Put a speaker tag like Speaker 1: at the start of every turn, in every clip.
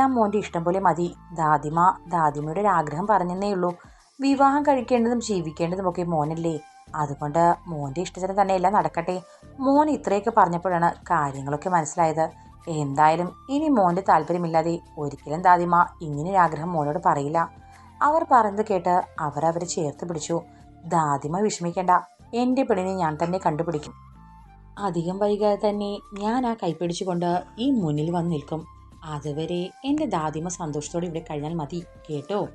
Speaker 1: എല്ലാം മോന്റെ ഇഷ്ടം പോലെ മതി. ദാദിമ ദാദിമയുടെ ഒരു ആഗ്രഹം പറഞ്ഞെന്നേ ഉള്ളൂ. വിവാഹം കഴിക്കേണ്ടതും ജീവിക്കേണ്ടതും ഒക്കെ മോനല്ലേ. അതുകൊണ്ട് മോന്റെ ഇഷ്ടത്തിന് തന്നെ എല്ലാം നടക്കട്ടെ. മോൻ ഇത്രയൊക്കെ പറഞ്ഞപ്പോഴാണ് കാര്യങ്ങളൊക്കെ മനസ്സിലായത്. എന്തായാലും ഇനി മോന്റെ താല്പര്യമില്ലാതെ ഒരിക്കലും ദാദിമ ഇങ്ങനെ ആഗ്രഹം മോനോട് പറയില്ല. അവർ പറഞ്ഞത് കേട്ട് അവർ അവരെ ചേർത്ത് പിടിച്ചു. ദാദിമ വിഷമിക്കേണ്ട. എന്റെ പെണ്ണിനെ ഞാൻ തന്നെ കണ്ടുപിടിക്കും. അധികം വൈകാതെ തന്നെ ഞാൻ ആ കൈപ്പിടിച്ചുകൊണ്ട് ഈ മുന്നിൽ വന്ന് നിൽക്കും. അതുവരെ എന്റെ ദാദിമ സന്തോഷത്തോടെ ഇവിടെ കഴിഞ്ഞാൽ മതി കേട്ടോ?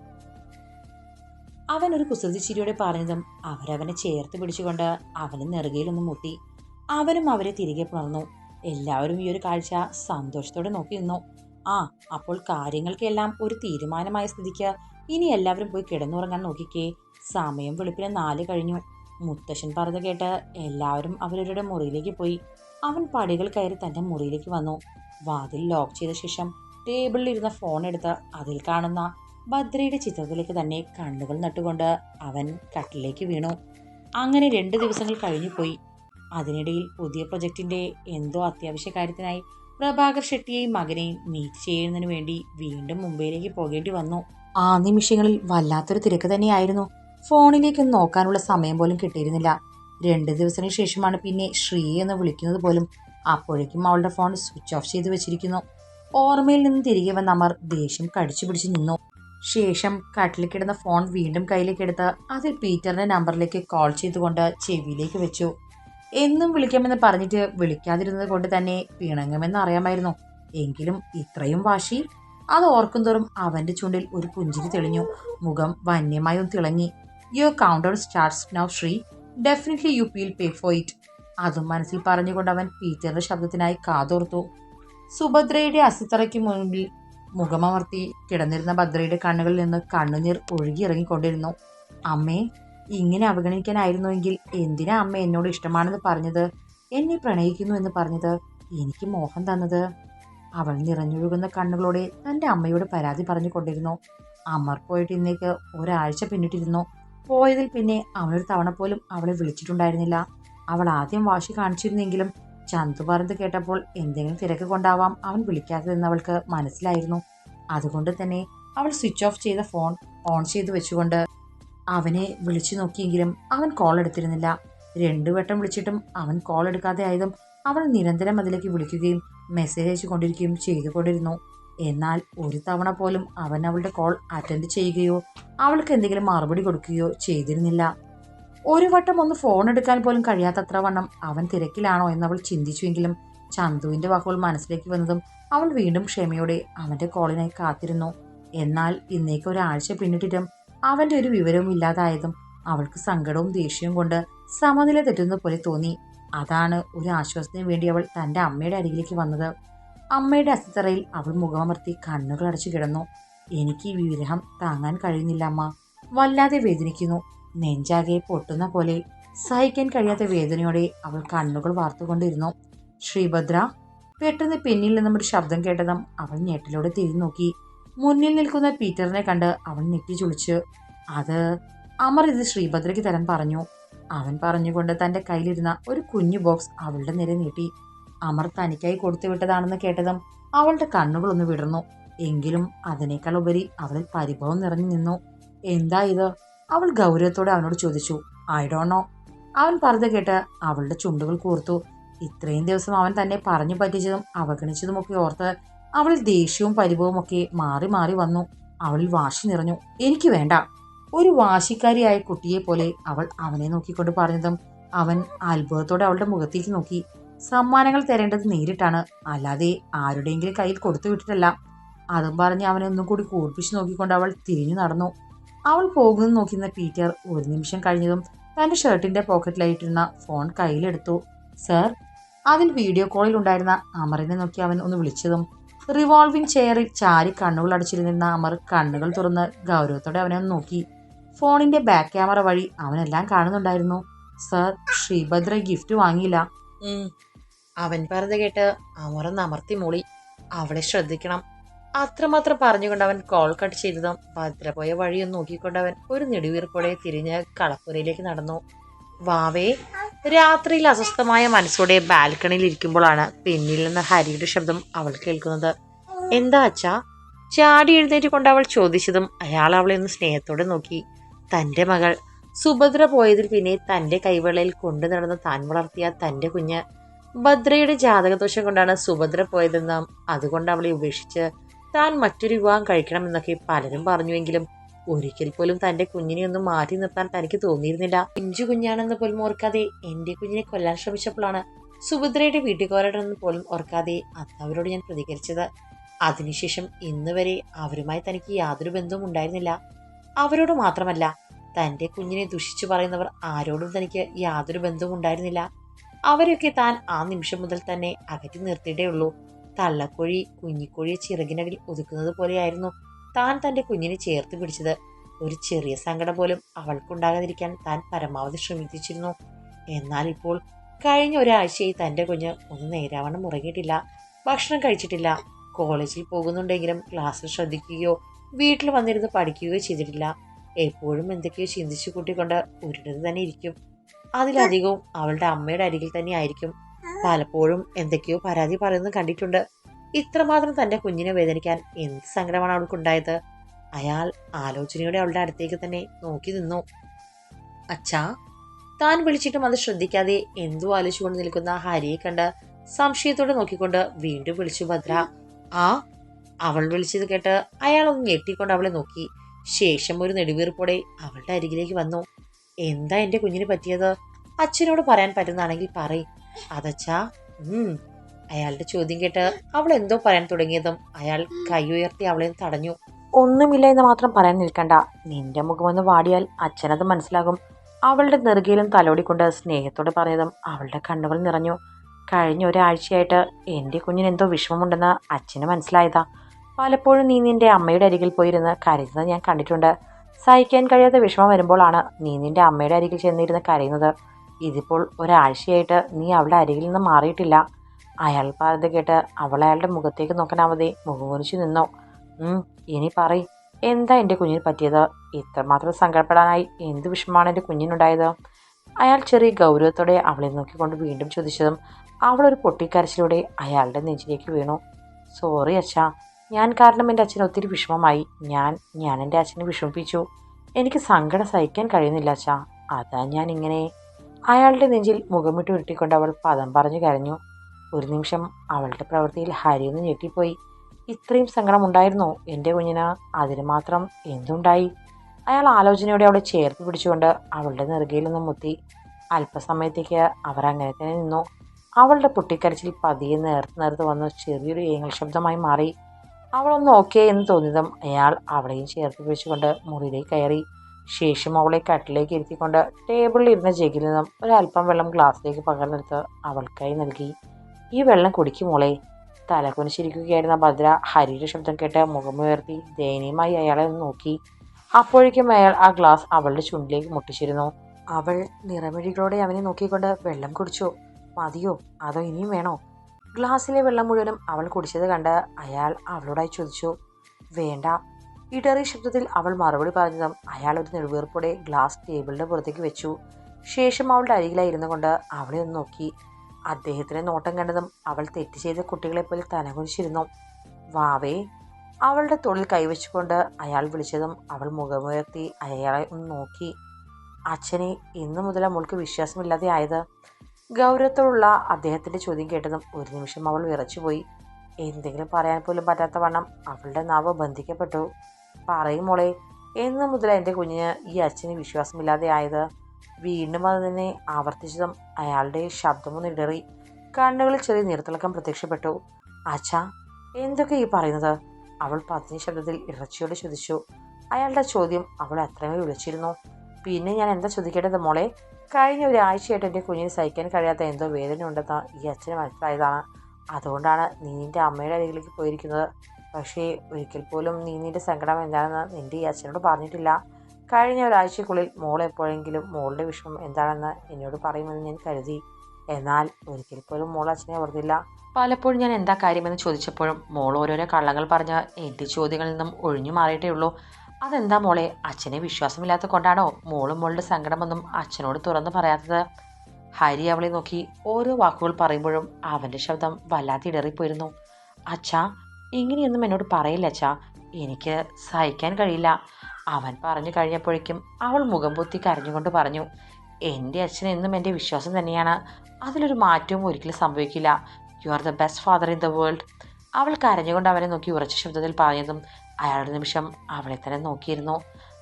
Speaker 1: അവൻ ഒരു കുസൃതി ചിരിയോടെ പറഞ്ഞതും അവരവനെ ചേർത്ത് പിടിച്ചുകൊണ്ട് അവന് നെറുകയിലൊന്ന് മുട്ടി. അവനും അവരെ തിരികെ പുണർന്നു. എല്ലാവരും ഈ ഒരു കാഴ്ച സന്തോഷത്തോടെ നോക്കി നിന്നു. ആ അപ്പോൾ കാര്യങ്ങൾക്കെല്ലാം ഒരു തീരുമാനമായ സ്ഥിതിക്ക് ഇനി എല്ലാവരും പോയി കിടന്നുറങ്ങാൻ നോക്കിക്കേ. സമയം വെളുപ്പിന് നാല് കഴിഞ്ഞു. മുത്തശ്ശൻ പറഞ്ഞു കേട്ട് എല്ലാവരും അവരവരുടെ മുറിയിലേക്ക് പോയി. അവൻ പടികൾ കയറി തന്റെ മുറിയിലേക്ക് വന്നു. വാതിൽ ലോക്ക് ചെയ്ത ശേഷം ടേബിളിൽ ഇരുന്ന ഫോൺ എടുത്ത് അതിൽ കാണുന്ന ഭദ്രയുടെ ചിത്രത്തിലേക്ക് തന്നെ കണ്ണുകൾ നട്ടുകൊണ്ട് അവൻ കട്ടിലേക്ക് വീണു. അങ്ങനെ രണ്ട് ദിവസങ്ങൾ കഴിഞ്ഞു പോയി. അതിനിടയിൽ പുതിയ പ്രൊജക്ടിന്റെ എന്തോ അത്യാവശ്യ കാര്യത്തിനായി പ്രഭാകർ ഷെട്ടിയെയും മകനെയും മീറ്റ് ചെയ്യുന്നതിന് വേണ്ടി വീണ്ടും മുംബൈയിലേക്ക് പോകേണ്ടി വന്നു. ആ നിമിഷങ്ങളിൽ വല്ലാത്തൊരു തിരക്ക് തന്നെയായിരുന്നു. ഫോണിലേക്ക് നോക്കാനുള്ള സമയം പോലും കിട്ടിയിരുന്നില്ല. രണ്ട് ദിവസത്തിന് ശേഷമാണ് പിന്നെ ശ്രീയെന്ന് വിളിക്കുന്നത് പോലും അപ്പോഴേക്കും അവളുടെ ഫോൺ സ്വിച്ച് ഓഫ് ചെയ്ത് വെച്ചിരിക്കുന്നു. ഓർമ്മയിൽ നിന്ന് തിരികെ വന്ന അമർ ദേഷ്യം കടിച്ചു പിടിച്ച് നിന്നു. ശേഷം കട്ടിൽ കിടന്ന ഫോൺ വീണ്ടും കയ്യിലേക്ക് എടുത്ത് അതിൽ പീറ്ററിന്റെ നമ്പറിലേക്ക് കോൾ ചെയ്തുകൊണ്ട് ചെവിയിലേക്ക് വെച്ചു. എന്നും വിളിക്കാമെന്ന് പറഞ്ഞിട്ട് വിളിക്കാതിരുന്നത് കൊണ്ട് തന്നെ പിണങ്ങുമെന്ന് അറിയാമായിരുന്നു. എങ്കിലും ഇത്രയും വാശി? അത് ഓർക്കുന്തോറും അവന്റെ ചുണ്ടിൽ ഒരു പുഞ്ചിരി തെളിഞ്ഞു. മുഖം വന്യമായി തിളങ്ങി. Your counter starts now Sree definitely you will pay for it അതും മനസ്സിൽ പറഞ്ഞുകൊണ്ട് അവൻ പീറ്ററിന്റെ ശബ്ദത്തിനായി കാതോർത്തു. സുഭദ്രയുടെ അസിത്തറയ്ക്ക് മുൻപിൽ മുഖമമർത്തി കിടന്നിരുന്ന ഭദ്രയുടെ കണ്ണുകളിൽ നിന്ന് കണ്ണുനീർ ഒഴുകിയിറങ്ങിക്കൊണ്ടിരുന്നു അമ്മേ ഇങ്ങനെ അവഗണിക്കാനായിരുന്നുവെങ്കിൽ എന്തിനാ അമ്മ എന്നോട് ഇഷ്ടമാണെന്ന് പറഞ്ഞത്? എന്നെ പ്രണയിക്കുന്നു എന്ന് പറഞ്ഞത്? എനിക്ക് മോഹം തന്നത്? അവൾ നിറഞ്ഞൊഴുകുന്ന കണ്ണുകളോടെ തന്റെ അമ്മയോട് പരാതി പറഞ്ഞുകൊണ്ടിരുന്നു. അമർ പോയിട്ട് ഇന്നേക്ക് ഒരാഴ്ച പിന്നിട്ടിരുന്നു. പോയതിൽ പിന്നെ അവനൊരു തവണ പോലും അവളെ വിളിച്ചിട്ടുണ്ടായിരുന്നില്ല. അവൾ ആദ്യം വാശി കാണിച്ചിരുന്നെങ്കിലും ചന്തു പറഞ്ഞത് കേട്ടപ്പോൾ എന്തെങ്കിലും തിരക്ക് കൊണ്ടാവാം അവൻ വിളിക്കാത്തതെന്ന് അവൾക്ക് മനസ്സിലായിരുന്നു. അതുകൊണ്ട് തന്നെ അവൾ സ്വിച്ച് ഓഫ് ചെയ്ത ഫോൺ ഓൺ ചെയ്തു വെച്ചുകൊണ്ട് അവനെ വിളിച്ചു നോക്കിയെങ്കിലും അവൻ കോൾ എടുത്തിരുന്നില്ല. രണ്ടു വട്ടം വിളിച്ചിട്ടും അവൻ കോൾ എടുക്കാതെ ആയതും അവൾ നിരന്തരം അതിലേക്ക് വിളിക്കുകയും മെസ്സേജ് അയച്ചു കൊണ്ടിരിക്കുകയും ചെയ്തുകൊണ്ടിരുന്നു. എന്നാൽ ഒരു തവണ പോലും അവൻ അവളുടെ കോൾ അറ്റൻഡ് ചെയ്യുകയോ അവൾക്ക് എന്തെങ്കിലും മറുപടി കൊടുക്കുകയോ ചെയ്തിരുന്നില്ല. ഒരു വട്ടം ഒന്ന് ഫോൺ എടുക്കാൻ പോലും കഴിയാത്തത്ര വണ്ണം അവൻ തിരക്കിലാണോ എന്നവൾ ചിന്തിച്ചുവെങ്കിലും ചന്തുവിന്റെ വാക്കുകൾ മനസ്സിലേക്ക് വന്നതും അവൾ വീണ്ടും ക്ഷമയോടെ അവന്റെ കോളിനായി കാത്തിരുന്നു. എന്നാൽ ഇന്നേക്ക് ഒരാഴ്ച പിന്നിട്ടിട്ടും അവന്റെ ഒരു വിവരവും ഇല്ലാതായതും അവൾക്ക് സങ്കടവും ദേഷ്യവും കൊണ്ട് സമനില തെറ്റുന്ന പോലെ തോന്നി. അതാണ് ഒരു ആശ്വാസത്തിന് വേണ്ടി അവൾ തന്റെ അമ്മയുടെ അരികിലേക്ക് വന്നത്. അമ്മയുടെ അസ്ഥിത്തറയിൽ അവൾ മുഖമർത്തി കണ്ണുകൾ അടച്ചു കിടന്നു. എനിക്ക് ഈ വിരഹം താങ്ങാൻ കഴിയുന്നില്ല അമ്മ. വല്ലാതെ വേദനിക്കുന്നു. നെഞ്ചാകെ പൊട്ടുന്ന പോലെ സഹിക്കാൻ കഴിയാത്ത വേദനയോടെ അവൾ കണ്ണുകൾ വാർത്തുകൊണ്ടിരുന്നു. ശ്രീഭദ്ര പെട്ടെന്ന് പിന്നിൽ നിന്നും ഒരു ശബ്ദം കേട്ടതും അവൾ ഞെട്ടിലൂടെ തിരിഞ്ഞു നോക്കി. മുന്നിൽ നിൽക്കുന്ന പീറ്ററിനെ കണ്ട് അവൻ നെറ്റി ചുളിച്ച്. അത് അമർ ഇത് ശ്രീഭദ്രയ്ക്ക് തരാൻ പറഞ്ഞു. അവൻ പറഞ്ഞുകൊണ്ട് തന്റെ കയ്യിലിരുന്ന ഒരു കുഞ്ഞു ബോക്സ് അവളുടെ നേരെ നീട്ടി. അമർ തനിക്കായി കൊടുത്തു വിട്ടതാണെന്ന് കേട്ടതും അവളുടെ കണ്ണുകൾ ഒന്ന് വിടർന്നു. എങ്കിലും അതിനേക്കാൾ ഉപരി അവളിൽ പരിഭവം നിറഞ്ഞു നിന്നു. എന്താ ഇത്? അവൾ ഗൗരവത്തോടെ അവനോട് ചോദിച്ചു ഐ ഡോണ്ട് നോ അവൻ പറഞ്ഞു കേട്ട് അവളുടെ ചുണ്ടുകൾ കൂർത്തു. ഇത്രയും ദിവസം അവൻ തന്നെ പറഞ്ഞു പറ്റിച്ചതും അവഗണിച്ചതുമൊക്കെ ഓർത്ത് അവൾ ദേഷ്യവും പരിഭവവും ഒക്കെ മാറി മാറി വന്നു. അവളിൽ വാശി നിറഞ്ഞു. എനിക്ക് വേണ്ട. ഒരു വാശിക്കാരിയായ കുട്ടിയെ പോലെ അവൾ അവനെ നോക്കിക്കൊണ്ട് പറഞ്ഞതും അവൻ അത്ഭുതത്തോടെ അവളുടെ മുഖത്തേക്ക് നോക്കി. സമ്മാനങ്ങൾ തരേണ്ടത് നേരിട്ടാണ്. അല്ലാതെ ആരുടെയെങ്കിലും കയ്യിൽ കൊടുത്തു വിട്ടിട്ടല്ല. അതും പറഞ്ഞ് അവനെ ഒന്നും കൂടി കൂർപ്പിച്ച് നോക്കിക്കൊണ്ട് അവൾ തിരിഞ്ഞു നടന്നു. അവൾ പോകുന്നത് നോക്കിയിരുന്ന പീറ്റർ ഒരു നിമിഷം കഴിഞ്ഞതും തന്റെ ഷർട്ടിന്റെ പോക്കറ്റിലായിട്ടിരുന്ന ഫോൺ കയ്യിലെടുത്തു. സർ അതിൽ വീഡിയോ കോളിൽ ഉണ്ടായിരുന്ന അമറിനെ നോക്കി അവൻ ഒന്ന് വിളിച്ചതും റിവോൾവിംഗ് ചെയറിൽ ചാരി കണ്ണുകൾ അടച്ചിരുന്നിരുന്ന അമർ കണ്ണുകൾ തുറന്ന് ഗൗരവത്തോടെ അവനെ ഒന്ന് നോക്കി. ഫോണിന്റെ ബാക്ക് ക്യാമറ വഴി അവനെല്ലാം കാണുന്നുണ്ടായിരുന്നു. സർ ശ്രീഭദ്ര ഗിഫ്റ്റ് വാങ്ങിയില്ല. അവൻ പറഞ്ഞത് കേട്ട് അമറന്ന് അമർത്തി മൂളി. അവളെ ശ്രദ്ധിക്കണം. അത്രമാത്രം പറഞ്ഞുകൊണ്ട് അവൻ കോൾ കട്ട് ചെയ്തതും ഭദ്ര പോയ നോക്കിക്കൊണ്ട് അവൻ ഒരു നെടുവീർപ്പോടെ തിരിഞ്ഞ് കളപ്പുരയിലേക്ക് നടന്നു. വാവേ രാത്രിയിൽ അസ്വസ്ഥമായ മനസ്സോടെ ബാൽക്കണിയിൽ ഇരിക്കുമ്പോഴാണ് പിന്നിൽ നിന്ന് ഹരിയുടെ ശബ്ദം അവൾ കേൾക്കുന്നത്. എന്താ അച്ഛാ? ചാടി എഴുന്നേറ്റ് കൊണ്ട് അവൾ ചോദിച്ചതും അയാൾ അവളെ ഒന്ന് സ്നേഹത്തോടെ നോക്കി. തന്റെ മകൾ. സുഭദ്ര പോയതിൽ പിന്നെ തന്റെ കൈവെള്ളയിൽ കൊണ്ടു നടന്ന് താൻ വളർത്തിയ തന്റെ കുഞ്ഞ്. ഭദ്രയുടെ ജാതകദോഷം കൊണ്ടാണ് സുഭദ്ര പോയതെന്നും അതുകൊണ്ട് അവളെ ഉപേക്ഷിച്ച് താൻ മറ്റൊരു വിവാഹം കഴിക്കണമെന്നൊക്കെ പലരും പറഞ്ഞുവെങ്കിലും ഒരിക്കൽ പോലും തന്റെ കുഞ്ഞിനെ ഒന്നും മാറ്റി നിർത്താൻ തനിക്ക് തോന്നിയിരുന്നില്ല. പിഞ്ചു കുഞ്ഞാണെന്ന് പോലും ഓർക്കാതെ എന്റെ കുഞ്ഞിനെ കൊല്ലാൻ ശ്രമിച്ചപ്പോഴാണ് സുഭദ്രയുടെ വീട്ടുകാരോടെന്ന് പോലും ഓർക്കാതെ അവരോട് ഞാൻ പ്രതികരിച്ചത്. അതിനുശേഷം ഇന്ന് വരെ അവരുമായി തനിക്ക് യാതൊരു ബന്ധവും ഉണ്ടായിരുന്നില്ല. അവരോട് മാത്രമല്ല തന്റെ കുഞ്ഞിനെ ദുഷിച്ചു പറയുന്നവർ ആരോടും തനിക്ക് യാതൊരു ബന്ധവും ഉണ്ടായിരുന്നില്ല. അവരൊക്കെ താൻ ആ നിമിഷം മുതൽ തന്നെ അകറ്റി നിർത്തിയിട്ടേ ഉള്ളൂ തള്ളക്കോഴി കുഞ്ഞിക്കോഴിയെ ചിറകിനടിൽ ഒതുക്കുന്നത് പോലെയായിരുന്നു താൻ തന്റെ കുഞ്ഞിനെ ചേർത്ത് പിടിച്ചത്. ഒരു ചെറിയ സങ്കടം പോലും അവൾക്കുണ്ടാകാതിരിക്കാൻ താൻ പരമാവധി ശ്രമിച്ചിരുന്നു. എന്നാൽ ഇപ്പോൾ കഴിഞ്ഞ ഒരാഴ്ചയായി തന്റെ കുഞ്ഞ് ഒന്ന് നേരാവണ്ണം ഉറങ്ങിയിട്ടില്ല. ഭക്ഷണം കഴിച്ചിട്ടില്ല. കോളേജിൽ പോകുന്നുണ്ടെങ്കിലും ക്ലാസ്സിൽ ശ്രദ്ധിക്കുകയോ വീട്ടിൽ വന്നിരുന്ന് പഠിക്കുകയോ ചെയ്തിട്ടില്ല. എപ്പോഴും എന്തൊക്കെയോ ചിന്തിച്ചു കൂട്ടിക്കൊണ്ട് ഒരിടത്ത് തന്നെ ഇരിക്കും. അതിലധികവും അവളുടെ അമ്മയുടെ അരികിൽ തന്നെ ആയിരിക്കും പലപ്പോഴും എന്തൊക്കെയോ പരാതി പറയുന്നത് കണ്ടിട്ടുണ്ട്. ഇത്രമാത്രം തന്റെ കുഞ്ഞിനെ വേദനിക്കാൻ എന്ത് സങ്കടമാണ് അവൾക്കുണ്ടായത്? അയാൾ ആലോചനയോടെ അവളുടെ അടുത്തേക്ക് തന്നെ നോക്കി നിന്നു. അച്ഛാ താൻ വിളിച്ചിട്ടും അത് ശ്രദ്ധിക്കാതെ എന്തോ ആലോചിച്ചുകൊണ്ട് നിൽക്കുന്ന ഹരിയെ കണ്ട് സംശയത്തോടെ നോക്കിക്കൊണ്ട് വീണ്ടും വിളിച്ചു ഭദ്ര. ആ അവൾ വിളിച്ചത് കേട്ട് അയാൾ ഒന്ന് ഞെട്ടിക്കൊണ്ട് അവളെ നോക്കി. ശേഷം ഒരു നെടുവീർപ്പോടെ അവളുടെ അരികിലേക്ക് വന്നു. എന്താ എന്റെ കുഞ്ഞിന് പറ്റിയത്? അച്ഛനോട് പറയാൻ പറ്റുന്നതാണെങ്കിൽ പറയ്. അതച്ഛാ ഉം അയാളുടെ ചോദ്യം കേട്ട് അവൾ എന്തോ പറയാൻ തുടങ്ങിയതും അയാൾ കൈ ഉയർത്തി അവളെ തടഞ്ഞു. ഒന്നുമില്ല എന്ന് മാത്രം പറയാൻ നിൽക്കണ്ട. നിന്റെ മുഖമൊന്ന് വാടിയാൽ അച്ഛനത് മനസ്സിലാകും. അവളുടെ നെറുകയിലും തലോടിക്കൊണ്ട് സ്നേഹത്തോടെ പറഞ്ഞതും അവളുടെ കണ്ണുകൾ നിറഞ്ഞു. കഴിഞ്ഞ ഒരാഴ്ചയായിട്ട് എന്റെ കുഞ്ഞിന് എന്തോ വിഷമമുണ്ടെന്ന് അച്ഛന് മനസ്സിലായതാ. പലപ്പോഴും നീ നിന്റെ അമ്മയുടെ അരികിൽ പോയിരുന്ന് കരയുന്നത് ഞാൻ കണ്ടിട്ടുണ്ട്. സഹിക്കാൻ കഴിയാത്ത വിഷമം വരുമ്പോഴാണ് നീ നിന്റെ അമ്മയുടെ അരികിൽ ചെന്നിരുന്ന് കരയുന്നത്. ഇതിപ്പോൾ ഒരാഴ്ചയായിട്ട് നീ അവളുടെ അരികിൽ നിന്ന് മാറിയിട്ടില്ല. അയാൾ പറഞ്ഞത് കേട്ട് അവൾ അയാളുടെ മുഖത്തേക്ക് നോക്കാനാവതെ മുഖം കുനിച്ചു നിന്നു. ഇനി പറയ്. എന്താ എന്റെ കുഞ്ഞിന് പറ്റിയത്? ഇത്രമാത്രം സങ്കടപ്പെടാനായി എന്ത് വിഷമമാണ് എന്റെ കുഞ്ഞിനുണ്ടായത്? അയാൾ ചെറിയ ഗൗരവത്തോടെ അവളെ നോക്കിക്കൊണ്ട് വീണ്ടും ചോദിച്ചതും അവളൊരു പൊട്ടിക്കരച്ചിലൂടെ അയാളുടെ നെഞ്ചിലേക്ക് വീണു. സോറി അച്ഛാ. ഞാൻ കാരണം എന്റെ അച്ഛൻ ഒത്തിരി വിഷമമായി. ഞാൻ ഞാൻ എന്റെ അച്ഛനെ വിഷമിപ്പിച്ചു. എനിക്ക് സങ്കടം സഹിക്കാൻ കഴിയുന്നില്ല അച്ഛാ. അതാ ഞാൻ ഇങ്ങനെ അയാളുടെ നെഞ്ചിൽ മുഖമിട്ട് ഉരുട്ടിക്കൊണ്ട് അവൾ പദം പറഞ്ഞു കരഞ്ഞു. ഒരു നിമിഷം അവളുടെ പ്രവൃത്തിയിൽ ഹരിയൊന്ന് ഞെട്ടിപ്പോയി. ഇത്രയും സങ്കടം ഉണ്ടായിരുന്നോ? എന്റെ കുഞ്ഞിന് അതിന് മാത്രം എന്തുണ്ടായി? അയാൾ ആലോചനയോടെ അവളെ ചേർത്ത് പിടിച്ചുകൊണ്ട് അവളുടെ നെറുകയിൽ നിന്ന് മുത്തി. അല്പസമയത്തേക്ക് അവർ അങ്ങനെ തന്നെ നിന്നു. അവളുടെ പൊട്ടിക്കരച്ചിൽ പതിയെ നേർത്ത് നേർത്ത് വന്ന് ചെറിയൊരു ഏങ്ങൽ ശബ്ദമായി മാറി. അവളൊന്ന് ഓക്കെ എന്ന് തോന്നിയതും അയാൾ അവളെയും ചേർത്ത് പിടിച്ചുകൊണ്ട് മുറിയിലേക്ക് കയറി. ശേഷം അവളെ കട്ടിലേക്ക് ഇരുത്തിക്കൊണ്ട് ടേബിളിൽ ഇരുന്ന ജഗിൽ നിന്നും ഒരല്പം വെള്ളം ഗ്ലാസ്സിലേക്ക് പകർന്നെടുത്ത് അവൾക്കായി നൽകി. ഈ വെള്ളം കുടിക്കും മോളെ. തലകുനിച്ചിരിക്കുകയായിരുന്ന ഭദ്ര ഹരിയുടെ ശബ്ദം കേട്ട് മുഖമുയർത്തി ദയനീയമായി അയാളെ നോക്കി. അപ്പോഴേക്കും അയാൾ ആ ഗ്ലാസ് അവളുടെ ചുണ്ടിലേക്ക് മുട്ടിച്ചിരുന്നു. അവൾ നിറമിഴികളോടെ അവനെ നോക്കിക്കൊണ്ട് വെള്ളം കുടിച്ചോ? മതിയോ? അതോ ഇനിയും വേണോ? ഗ്ലാസ്സിലെ വെള്ളം മുഴുവനും അവൾ കുടിച്ചത് കണ്ട് അയാൾ അവളോടായി ചോദിച്ചു. വേണ്ട ഇടറിയ ശബ്ദത്തിൽ അവൾ മറുപടി പറഞ്ഞതും അയാൾ ഒരു നെടുവീർപ്പോടെ ഗ്ലാസ് ടേബിളിന്റെ പുറത്തേക്ക് വെച്ചു. ശേഷം അവളുടെ അരികിലായി ഇരുന്നു കൊണ്ട് അവളെ ഒന്ന് നോക്കി. അദ്ദേഹത്തിന്റെ നോട്ടം കണ്ടതും അവൾ തെറ്റ് ചെയ്ത കുട്ടികളെപ്പോലെ തനകുനിച്ചിരുന്നു വാവേ അവളുടെ തൊഴിൽ കൈവച്ചുകൊണ്ട് അയാൾ വിളിച്ചതും അവൾ മുഖമുയർത്തി അയാളെ ഒന്ന് നോക്കി. അച്ഛനെ ഇന്നു മുതൽ അവൾക്ക് വിശ്വാസമില്ലാതെ ആയത്? ഗൗരവത്തോടുള്ള അദ്ദേഹത്തിന്റെ ചോദ്യം കേട്ടതും ഒരു നിമിഷം അവൾ വിറച്ചുപോയി. എന്തെങ്കിലും പറയാൻ പോലും പറ്റാത്ത വണ്ണം അവളുടെ നാവ് ബന്ധിക്കപ്പെട്ടു. പറയും മോളെ എന്ന് മുതൽ എന്റെ കുഞ്ഞിന് ഈ അച്ഛന് വിശ്വാസമില്ലാതെ ആയത്? വീണ്ടും അത് തന്നെ ആവർത്തിച്ചതും അയാളുടെ ശബ്ദമൊന്ന് ഇടറി കണ്ണുകളിൽ ചെറിയ നീർത്തിളക്കം പ്രത്യക്ഷപ്പെട്ടു. അച്ഛാ എന്തൊക്കെ ഈ പറയുന്നത്? അവൾ പതിഞ്ഞ ശബ്ദത്തിൽ ഇറച്ചിയോട് ചോദിച്ചു. അയാളുടെ ചോദ്യം അവൾ അത്രമേ വിളിച്ചിരുന്നു പിന്നെ ഞാൻ എന്താ ചോദിക്കേണ്ടത് മോളെ? കഴിഞ്ഞ ഒരാഴ്ചയായിട്ട് എന്റെ കുഞ്ഞിന് സഹിക്കാൻ കഴിയാത്ത എന്തോ വേദന ഉണ്ടെന്ന് ഈ അച്ഛന് മനസ്സിലായതാണ്. അതുകൊണ്ടാണ് നീ നിന്റെ അമ്മയുടെ അരികിലേക്ക് പോയിരിക്കുന്നത്. പക്ഷേ ഒരിക്കൽ പോലും നീ സങ്കടം എന്താണെന്ന് നിന്റെ ഈ അച്ഛനോട് പറഞ്ഞിട്ടില്ല. കഴിഞ്ഞ ഒരാഴ്ചക്കുള്ളിൽ മോൾ എപ്പോഴെങ്കിലും മോളുടെ വിഷമം എന്താണെന്ന് എന്നോട് പറയുമെന്ന് ഞാൻ കരുതി. എന്നാൽ ഒരിക്കൽ പോലും മോൾ അച്ഛനെ ഓർത്തില്ല. പലപ്പോഴും ഞാൻ എന്താ കാര്യമെന്ന് ചോദിച്ചപ്പോഴും മോൾ ഓരോരോ കള്ളങ്ങൾ പറഞ്ഞ എന്റെ ചോദ്യങ്ങളിൽ നിന്നും ഒഴിഞ്ഞു മാറിയിട്ടേ ഉള്ളൂ. അതെന്താ മോളെ? അച്ഛനെ വിശ്വാസമില്ലാത്ത കൊണ്ടാണോ മോളും മോളുടെ സങ്കടമൊന്നും അച്ഛനോട് തുറന്നു പറയാത്തത്? ഹരി അവളെ നോക്കി ഓരോ വാക്കുകൾ പറയുമ്പോഴും അവന്റെ ശബ്ദം വല്ലാതെ ഇടറിപ്പോയിരുന്നു. അച്ഛാ ഇങ്ങനെയൊന്നും എന്നോട് പറയില്ല അച്ഛാ. എനിക്ക് സഹിക്കാൻ കഴിയില്ല. അവൻ പറഞ്ഞു കഴിഞ്ഞപ്പോഴേക്കും അവൾ മുഖം പൊത്തി കരഞ്ഞുകൊണ്ട് പറഞ്ഞു എന്റെ അച്ഛൻ എന്നും എന്റെ വിശ്വാസം തന്നെയാണ്. അതിലൊരു മാറ്റവും ഒരിക്കലും സംഭവിക്കില്ല. You are the best father in the world അവൾ കരഞ്ഞുകൊണ്ട് അവനെ നോക്കി ഉറച്ച ശബ്ദത്തിൽ പറഞ്ഞതും അയാളുടെ നിമിഷം അവളെ തന്നെ നോക്കിയിരുന്നു.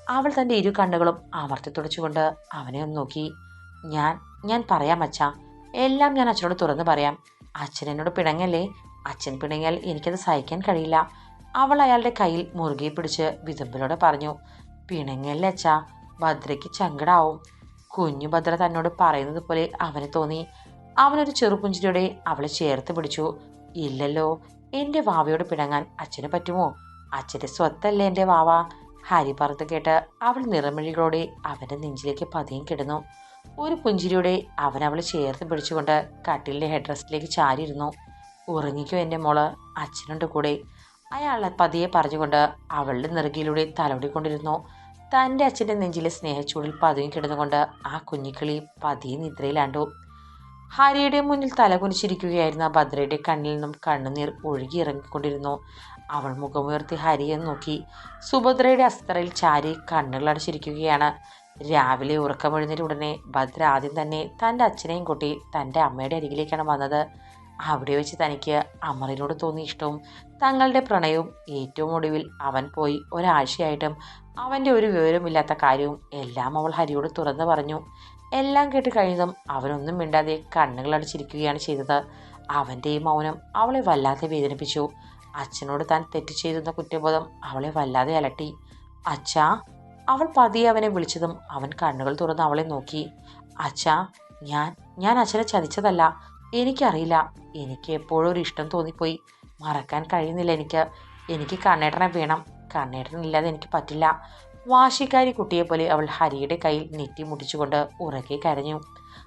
Speaker 1: അവൾ തന്റെ ഇരു കണ്ണുകളും അമർത്തി തുടച്ചുകൊണ്ട് അവനെ ഒന്ന് നോക്കി. ഞാൻ ഞാൻ പറയാം അച്ഛാ. എല്ലാം ഞാൻ അച്ഛനോട് തുറന്ന് പറയാം. അച്ഛൻ എന്നോട് പിണങ്ങല്ലേ? അച്ഛൻ പിണങ്ങിയാൽ എനിക്കത് സഹിക്കാൻ കഴിയില്ല. അവൾ അയാളുടെ കയ്യിൽ മുറുകെ പിടിച്ച് വിതുമ്പലോടെ പറഞ്ഞു പിണങ്ങല്ലേ അച്ഛാ ഭദ്രയ്ക്ക് ചങ്കടാവും. കുഞ്ഞു ഭദ്ര തന്നോട് പറയുന്നത് പോലെ അവന് തോന്നി. അവനൊരു ചെറുപുഞ്ചിരിയോടെ അവളെ ചേർത്ത് പിടിച്ചു. ഇല്ലല്ലോ എന്റെ വാവയോട് പിണങ്ങാൻ അച്ഛന് പറ്റുമോ? അച്ഛന്റെ സ്വത്തല്ലേ എന്റെ വാവ? ഹരി പറത്ത് കേട്ട് അവൾ നിറമിഴികളോടെ അവന്റെ നെഞ്ചിലേക്ക് പതിയും കിടന്നു. ഒരു പുഞ്ചിരിയോടെ അവൻ അവളെ ചേർത്ത് പിടിച്ചുകൊണ്ട് കട്ടിലിന്റെ ഹെഡ് റെസ്റ്റിലേക്ക് ചാരിയിരുന്നു. ഉറങ്ങിക്കോ എന്റെ മോൾ. അച്ഛനുണ്ട് കൂടെ. അയാൾ പതിയെ പറഞ്ഞുകൊണ്ട് അവളുടെ നെറുകിയിലൂടെ തലോടിക്കൊണ്ടിരുന്നു. തന്റെ അച്ഛന്റെ നെഞ്ചിലെ സ്നേഹച്ചൂടിൽ പതിയും കിടന്നുകൊണ്ട് ആ കുഞ്ഞിക്കിളി പതിയെ നിദ്രയിലാണ്ടു. ഹരിയുടെ മുന്നിൽ തലകുനിച്ചിരിക്കുകയായിരുന്ന ഭദ്രയുടെ കണ്ണിൽ നിന്നും കണ്ണുനീർ ഒഴുകി ഇറങ്ങിക്കൊണ്ടിരുന്നു. അവൾ മുഖമുയർത്തി ഹരിയെ നോക്കി. സുഭദ്രയുടെ അസ്ത്രയിൽ ചാരി കണ്ണുകളടച്ചിരിക്കുകയാണ് രാവിലെ ഉറക്കമെഴുന്നേറ്റ് ഉടനെ ഭദ്ര ആദ്യം തന്നെ തന്റെ അച്ഛനെയും കൂട്ടി തന്റെ അമ്മയുടെ അരികിലേക്കാണ് വന്നത്. അവിടെ വെച്ച് തനിക്ക് അമറിനോട് തോന്നിയ ഇഷ്ടവും തങ്ങളുടെ പ്രണയവും ഏറ്റവും ഒടുവിൽ അവൻ പോയി ഒരാഴ്ചയായിട്ടും അവന്റെ ഒരു വിവരമില്ലാത്ത കാര്യവും എല്ലാം അവൾ ഹരിയോട് തുറന്നു പറഞ്ഞു. എല്ലാം കേട്ട് കഴിഞ്ഞതും അവനൊന്നും മിണ്ടാതെ കണ്ണുകളടച്ചിരിക്കുകയാണ് ചെയ്തത്. അവന്റെ ഈ മൗനം അവളെ വല്ലാതെ വേദനിപ്പിച്ചു. അച്ഛനോട് താൻ തെറ്റ് ചെയ്തെന്ന കുറ്റബോധം അവളെ വല്ലാതെ അലട്ടി. അച്ഛാ അവൾ പതിയെ അവനെ വിളിച്ചതും അവൻ കണ്ണുകൾ തുറന്ന് അവളെ നോക്കി. അച്ഛാ ഞാൻ ഞാൻ അച്ഛനെ ചതിച്ചതല്ല. എനിക്കറിയില്ല. എനിക്ക് എപ്പോഴും ഒരു ഇഷ്ടം തോന്നിപ്പോയി. മറക്കാൻ കഴിയുന്നില്ല എനിക്ക്. എനിക്ക് കണ്ണേട്ടനെ വേണം. കണ്ണേട്ടനില്ലാതെ എനിക്ക് പറ്റില്ല. വാശിക്കാരി കുട്ടിയെ പോലെ അവൾ ഹരിയുടെ കയ്യിൽ നെറ്റി മുടിച്ചുകൊണ്ട് ഉറക്കെ കരഞ്ഞു.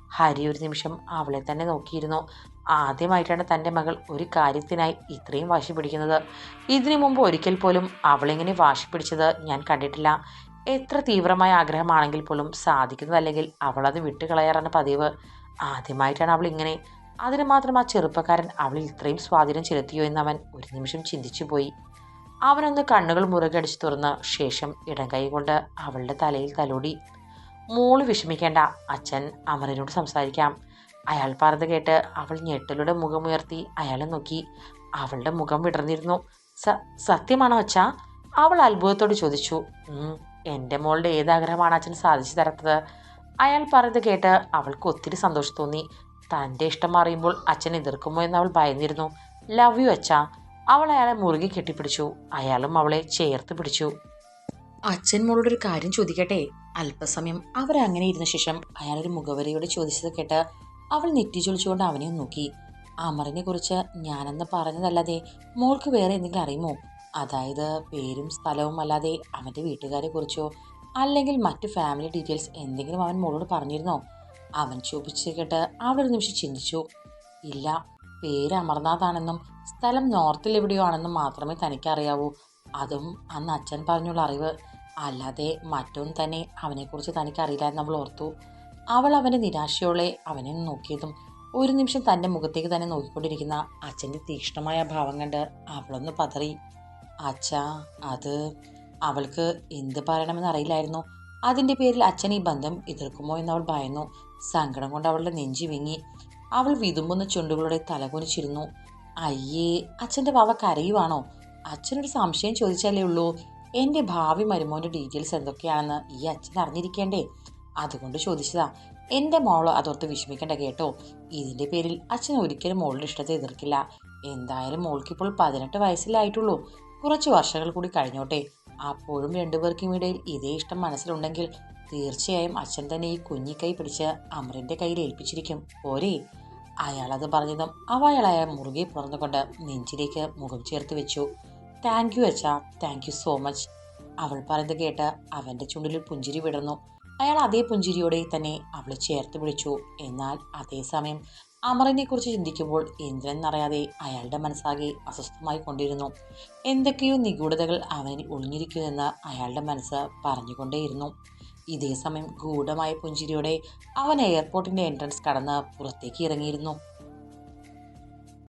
Speaker 1: ഹരി ഒരു നിമിഷം അവളെ തന്നെ നോക്കിയിരുന്നു. ആദ്യമായിട്ടാണ് തന്റെ മകൾ ഒരു കാര്യത്തിനായി ഇത്രയും വാശി പിടിക്കുന്നത്. ഇതിനു മുമ്പ് ഒരിക്കൽ പോലും അവളിങ്ങനെ വാശി പിടിച്ചത് ഞാൻ കണ്ടിട്ടില്ല. എത്ര തീവ്രമായ ആഗ്രഹമാണെങ്കിൽ പോലും സാധിക്കുന്നതല്ലെങ്കിൽ അവളത് വിട്ടുകളയാറാണ് പതിവ്. ആദ്യമായിട്ടാണ് അവൾ ഇങ്ങനെ അതിന് മാത്രം ആ ചെറുപ്പക്കാരൻ അവളിൽ ഇത്രയും സ്വാധീനം ചെലുത്തിയോ എന്ന് അവൻ ഒരു നിമിഷം ചിന്തിച്ചു പോയി. അവനൊന്ന് കണ്ണുകൾ മുറുകടിച്ചു തുറന്ന് ശേഷം ഇടം കൈ കൊണ്ട് അവളുടെ തലയിൽ തലോടി. മോൾ വിഷമിക്കേണ്ട അച്ഛൻ അമരനോട് സംസാരിക്കാം. അയാൾ പറഞ്ഞത് കേട്ട് അവൾ ഞെട്ടലുടെ മുഖമുയർത്തി അയാളെ നോക്കി. അവളുടെ മുഖം വിടർന്നിരുന്നു. സ സത്യമാണോ അച്ഛ? അവൾ അത്ഭുതത്തോട് ചോദിച്ചു. "ഉം, എന്റെ മോളുടെ ഏതാഗ്രഹമാണ് അച്ഛൻ സാധിച്ചു തരാത്തത്? അയാൾ പറഞ്ഞത് കേട്ട് അവൾക്ക് ഒത്തിരി സന്തോഷം തോന്നി. തന്റെ ഇഷ്ടം അറിയുമ്പോൾ അച്ഛൻ എതിർക്കുമോ എന്ന് അവൾ ഭയന്നിരുന്നു. ലവ് യു അച്ഛ. അവൾ അയാളെ മുറുകെ കെട്ടിപ്പിടിച്ചു. അയാളും അവളെ ചേർത്ത് പിടിച്ചു. അച്ഛൻ മോളോട് ഒരു കാര്യം ചോദിക്കട്ടെ? അല്പസമയം അവരങ്ങനെ ഇരുന്ന ശേഷം അയാളൊരു മുഖവരയോട് ചോദിച്ചത് കേട്ട് അവൾ നെറ്റി ചൊളിച്ചുകൊണ്ട് അവനെ നോക്കി. അമറിനെ കുറിച്ച് ഞാനെന്ന് പറഞ്ഞതല്ലാതെ മോൾക്ക് വേറെ എന്തെങ്കിലും അറിയുമോ? അതായത് പേരും സ്ഥലവും അല്ലാതെ അവന്റെ വീട്ടുകാരെ കുറിച്ചോ? അല്ലെങ്കിൽ മറ്റു ഫാമിലി ഡീറ്റെയിൽസ് എന്തെങ്കിലും അവൻ മോളോട് പറഞ്ഞിരുന്നോ? അവൻ ചോദിച്ചു കേട്ട് അവൾ ഒരു നിമിഷം ചിന്തിച്ചു. ഇല്ല പേര് അമർനാഥാണെന്നും സ്ഥലം നോർത്തിൽ എവിടെയോ ആണെന്നും മാത്രമേ തനിക്കറിയാവൂ. അതും അന്ന് അച്ഛൻ പറഞ്ഞുള്ള അറിവ്. അല്ലാതെ മറ്റൊന്നും തന്നെ അവനെക്കുറിച്ച് തനിക്കറിയില്ല എന്ന് അവൾ ഓർത്തു. അവൾ അവന്റെ നിരാശയോടെ അവനെ നോക്കിയതും ഒരു നിമിഷം തന്റെ മുഖത്തേക്ക് തന്നെ നോക്കിക്കൊണ്ടിരിക്കുന്ന അച്ഛന്റെ തീക്ഷ്ണമായ ഭാവം കണ്ട് അവളൊന്ന് പതറി. അച്ഛാ അത് അവൾക്ക് എന്ത് പറയണമെന്ന് അറിയില്ലായിരുന്നു. അതിന്റെ പേരിൽ അച്ഛൻ ഈ ബന്ധം എതിർക്കുമോ എന്ന് അവൾ ഭയന്നു. സങ്കടം കൊണ്ട് അവളുടെ നെഞ്ചി വിങ്ങി. അവൾ വിതുമ്പുന്ന ചുണ്ടുകളുടെ തലകുനിച്ചിരുന്നു അയ്യേ അച്ഛന്റെ വാവ കരയുവാണോ? അച്ഛനൊരു സംശയം ചോദിച്ചാലേ ഉള്ളൂ. എന്റെ ഭാവി മരുമോന്റെ ഡീറ്റെയിൽസ് എന്തൊക്കെയാണെന്ന് ഈ അച്ഛൻ അറിഞ്ഞിരിക്കേണ്ടേ? അതുകൊണ്ട് ചോദിച്ചതാ. എന്റെ മോൾ അതോർത്ത് വിഷമിക്കേണ്ട കേട്ടോ. ഇതിന്റെ പേരിൽ അച്ഛൻ ഒരിക്കലും മോളുടെ ഇഷ്ടത്തെ എതിർക്കില്ല. എന്തായാലും മോൾക്കിപ്പോൾ പതിനെട്ട് വയസ്സിലായിട്ടുള്ളൂ കുറച്ച് വർഷങ്ങൾ കൂടി കഴിഞ്ഞോട്ടെ. അപ്പോഴും രണ്ടുപേർക്കും ഇടയിൽ ഇതേ ഇഷ്ടം മനസ്സിലുണ്ടെങ്കിൽ തീർച്ചയായും അച്ഛൻ തന്നെ ഈ കുഞ്ഞിക്കൈ പിടിച്ച് അമറിന്റെ കയ്യിൽ ഏൽപ്പിച്ചിരിക്കും. പോരെ. അയാളത് പറഞ്ഞതും അവ അയാളെ മുറുകെ പുറന്നുകൊണ്ട് നെഞ്ചിലേക്ക് മുഖം ചേർത്ത് വെച്ചു. താങ്ക് യു അച്ഛാ. താങ്ക് യു സോ മച്ച് അവൾ പറയുന്നത് കേട്ട് അവന്റെ ചുണ്ടിൽ പുഞ്ചിരി വിടർന്നു. അയാൾ അതേ പുഞ്ചിരിയോടെ തന്നെ അവളെ ചേർത്ത് പിടിച്ചു. എന്നാൽ അതേസമയം അമറിനെ കുറിച്ച് ചിന്തിക്കുമ്പോൾ ഇന്ദ്രനെന്നറിയാതെ അയാളുടെ മനസ്സാകെ അസ്വസ്ഥമായി കൊണ്ടിരുന്നു. എന്തൊക്കെയോ നിഗൂഢതകൾ അവനിൽ ഒളിഞ്ഞിരിക്കുമെന്ന് അയാളുടെ മനസ്സ് പറഞ്ഞുകൊണ്ടേയിരുന്നു. ഇതേ സമയം ഗൂഢമായ പുഞ്ചിരിയോടെ അവൻ എയർപോർട്ടിന്റെ എൻട്രൻസ് കടന്ന് പുറത്തേക്ക് ഇറങ്ങിയിരുന്നു.